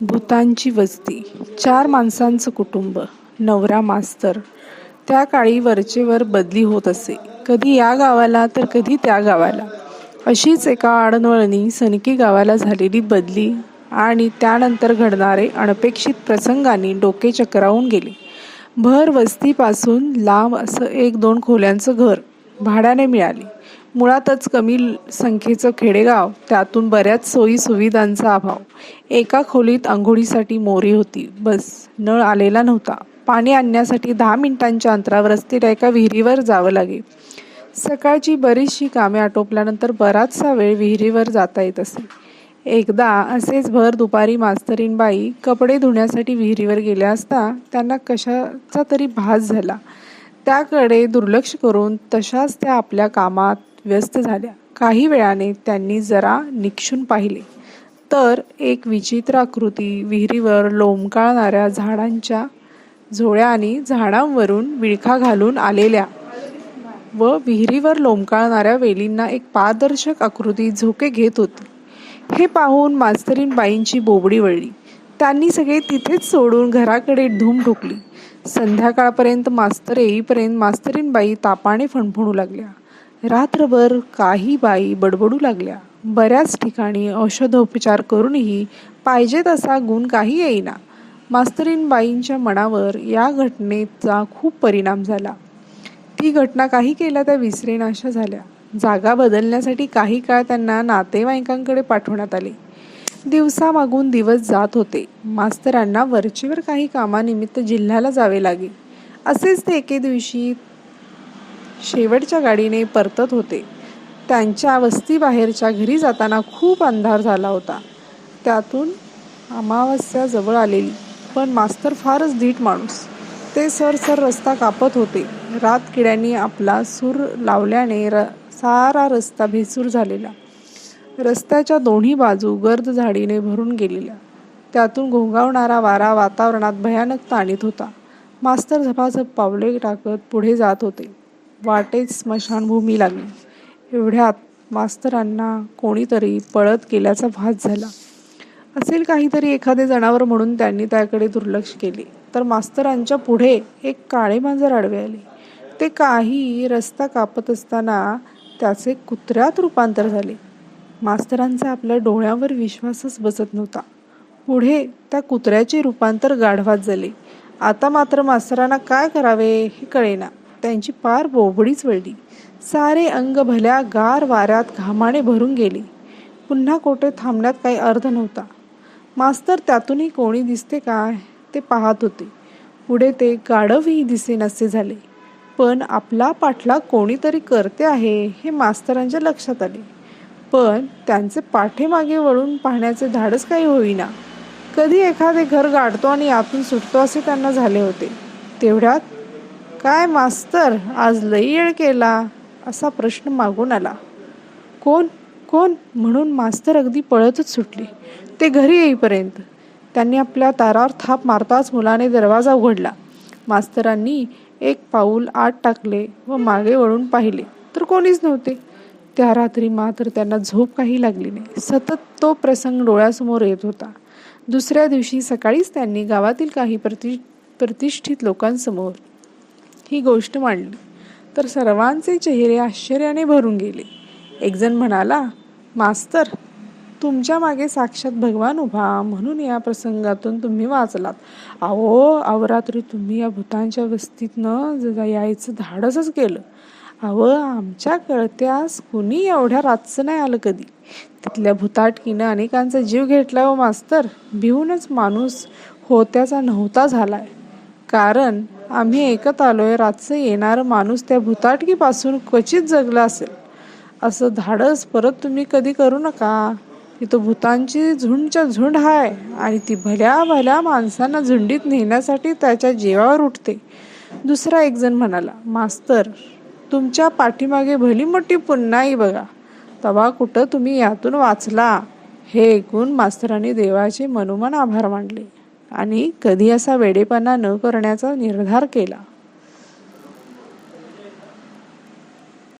भूतांची वस्ती. चार माणसांचं कुटुंब. नवरा मास्तर. त्या काळी वरचेवर बदली होत असे. कधी या गावाला तर कधी त्या गावाला. अशीच एका आडनवळणी सनकी गावाला झालेली बदली आणि त्यानंतर घडणारे अनपेक्षित प्रसंगांनी डोके चक्रावून गेले. भर वस्तीपासून लांब असं एक दोन खोल्यांचं घर भाड्याने मिळाले. मुळातच कमी संख्येचं खेडेगाव त्यातून बऱ्याच सोयी सुविधांचा अभाव. एका खोलीत आंघोळीसाठी मोरी होती. बस नळ आलेला नव्हता. पाणी आणण्यासाठी दहा मिनिटांच्या अंतरावर असलेल्या एका विहिरीवर जावं लागे. सकाळची बरीचशी कामे आटोपल्यानंतर बराचसा वेळ विहिरीवर जाता येत असे. एकदा असेच भर दुपारी मास्तरीनबाई कपडे धुण्यासाठी विहिरीवर गेल्या असता त्यांना कशाचा तरी भास झाला. त्याकडे दुर्लक्ष करून तशाच त्या आपल्या कामात व्यस्त झाल्या. काही वेळाने त्यांनी जरा निक्षून पाहिले. तर एक विचित्र आकृती विहिरीवर लोंबकाळणाऱ्या झाडांच्या झोळ्या आणि झाडांवरून विळखा घालून आलेल्या व विहिरीवर लोंबकाळणाऱ्या वेलींना एक पारदर्शक आकृती झोके घेत होती. हे पाहून मास्तरीनबाईंची बोबडी वळली. त्यांनी सगळे तिथेच सोडून घराकडे धूम ठोकली. संध्याकाळपर्यंत मास्तर येईपर्यंत मास्तरीनबाई तापाने फणफणू लागल्या. रात्रभर काही बाई बडबडू लागल्या. बऱ्याच ठिकाणी औषधोपचार करूनही पाहिजे तसा गुण काही येईना. मास्तरीनबाईंच्या मनावर या घटनेचा खूप परिणाम झाला. ती घटना काही केल्या त्या विसरेनाशा झाल्या. जागा बदलण्यासाठी काही काळ त्यांना नातेवाईकांकडे पाठवण्यात आले. दिवसामागून दिवस जात होते. मास्तरांना वरचेवर काही कामानिमित्त जिल्ह्याला जावे लागे. असेच ते एके दिवशी शेवटच्या गाडीने परतत होते. त्यांच्या वस्तीबाहेरच्या घरी जाताना खूप अंधार झाला होता. त्यातून अमावस्या जवळ आलेली. पण मास्तर फारच धीट माणूस. ते सरसर रस्ता कापत होते. रात किड्यांनी आपला सूर लावल्याने र सारा रस्ता भेसूर झालेला. रस्त्याच्या दोन्ही बाजू गर्द झाडीने भरून गेलेल्या. त्यातून घोंगावणारा वारा वातावरणात भयानकता ताणीत होता. मास्तर झपाझप पावले टाकत पुढे जात होते. वाटेत स्मशानभूमी लागली. एवढ्यात मास्तरांना कोणीतरी पळत गेल्याचा भास झाला. असेल काहीतरी एखादे जनावर म्हणून त्यांनी त्याकडे दुर्लक्ष केले. तर मास्तरांच्या पुढे एक काळे मांजर आडवे आले. ते काही रस्ता कापत असताना त्याचे कुत्र्यात रूपांतर झाले. मास्तरांचा आपल्या डोळ्यावर विश्वासच बसत नव्हता. पुढे त्या कुत्र्याचे रूपांतर गाढवात झाले. आता मात्र मास्तरांना काय करावे हे कळेना. त्यांची पार बोबडीच वळली सारे अंग भल्या गार वाऱ्यात घामाने भरून गेले. पुन्हा कोठे थांबण्यात काही अर्थ नव्हता. मास्तर त्यातूनही कोणी दिसते काय ते पाहत होते. पुढे ते गाढवही दिसेनासे झाले. पण आपला पाठलाग कोणीतरी करते आहे हे मास्तरांच्या लक्षात आले. पण त्यांचे पाठीमागे वळून पाहण्याचे धाडस काही होईना. कधी एखादे घर गाडतो आणि आतून सुटतो असे त्यांना झाले होते. तेवढ्यात काय मास्तर आज लई येळ केला? असा प्रश्न मागून आला. कोण कोण? म्हणून मास्तर अगदी पळतच सुटले. ते घरी येईपर्यंत. त्यांनी आपल्या तारावर थाप मारताच मुलाने दरवाजा उघडला. मास्तरांनी एक पाऊल आत टाकले व मागे वळून पाहिले. तर कोणीच नव्हते. त्या रात्री मात्र त्यांना झोप काही लागली नाही. सतत तो प्रसंग डोळ्यासमोर येत होता. दुसऱ्या दिवशी सकाळीच त्यांनी गावातील काही प्रति प्रतिष्ठित लोकांसमोर ही गोष्ट मांडली. तर सर्वांचे चेहरे आश्चर्याने भरून गेले. एकजण म्हणाला मास्तर तुमच्या मागे साक्षात भगवान उभा म्हणून या प्रसंगातून तुम्ही वाचलात. अहो अवरात्री तुम्ही या भूतांच्या वस्तीतनं यायचं धाडसच केलं. अहो आमच्या कळत्यास कुणी एवढ्या रातचं नाही आलं कधी? तिथल्या भूताटकीनं अनेकांचा जीव घेतला व मास्तर. भिवूनच माणूस होत्याचा नव्हता झालाय. कारण आम्ही ऐकत आलोय रातचं येणारं माणूस त्या भूताटकीपासून क्वचित जगला असेल. असं धाडस परत तुम्ही कधी करू नका. तिथं भूतांची झुंडच्या झुंड हाय आणि ती भल्या भल्या माणसांना झुंडीत नेण्यासाठी त्याच्या जीवावर उठते. दुसरा एक जण म्हणाला मास्तर तुमच्या पाठीमागे भली मोठी पुन्हाही बघा. तवा कुठं तुम्ही यातून वाचला? हे ऐकून मास्तरांनी देवाचे मनोमन आभार मानले. आणि कधी असा वेडेपणा न करण्याचा निर्धार केला.